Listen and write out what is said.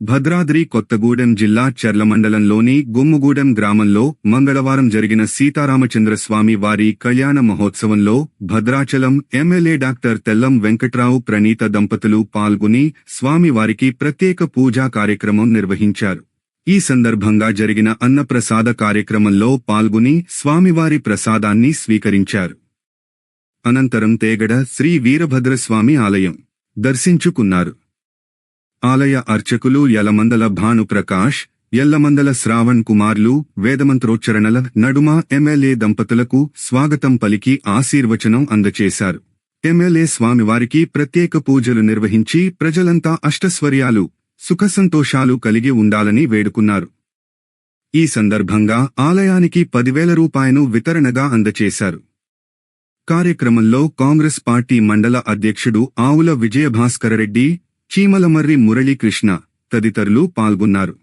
భద్రాద్రి కొత్తగూడెం జిల్లా చెర్ల మండలంలోని గుమ్ముగూడెం గ్రామంలో మంగళవారం జరిగిన సీతారామచంద్రస్వామి వారి కళ్యాణ మహోత్సవంలో భద్రాచలం ఎమ్మెల్యే డాక్టర్ తెల్లం వెంకట్రావు ప్రణీత దంపతులు పాల్గొని స్వామివారికి ప్రత్యేక పూజా కార్యక్రమం నిర్వహించారు. ఈ సందర్భంగా జరిగిన అన్నప్రసాద కార్యక్రమంలో పాల్గొని స్వామివారి ప్రసాదాన్ని స్వీకరించారు. అనంతరం తేగడ శ్రీ వీరభద్రస్వామి ఆలయం దర్శించుకున్నారు. ఆలయ అర్చకులు యలమందల భానుప్రకాష్ ఎల్లమందల శ్రావణ్ కుమార్లు వేదమంత్రోచ్చరణల నడుమ ఎమ్మెల్యే దంపతులకు స్వాగతం పలికి ఆశీర్వచనం అందచేశారు. ఎమ్మెల్యే స్వామివారికి ప్రత్యేక పూజలు నిర్వహించి ప్రజలంతా అష్టస్వర్యాలు సుఖసంతోషాలు కలిగి ఉండాలని వేడుకున్నారు. ఈ సందర్భంగా ఆలయానికి పదివేల రూపాయను వితరణగా అందచేశారు. కార్యక్రమంలో కాంగ్రెస్ పార్టీ మండల అధ్యక్షుడు ఆవుల విజయభాస్కరరెడ్డి చీమలమర్రి మురళీకృష్ణ తదితరులు పాల్గొన్నారు.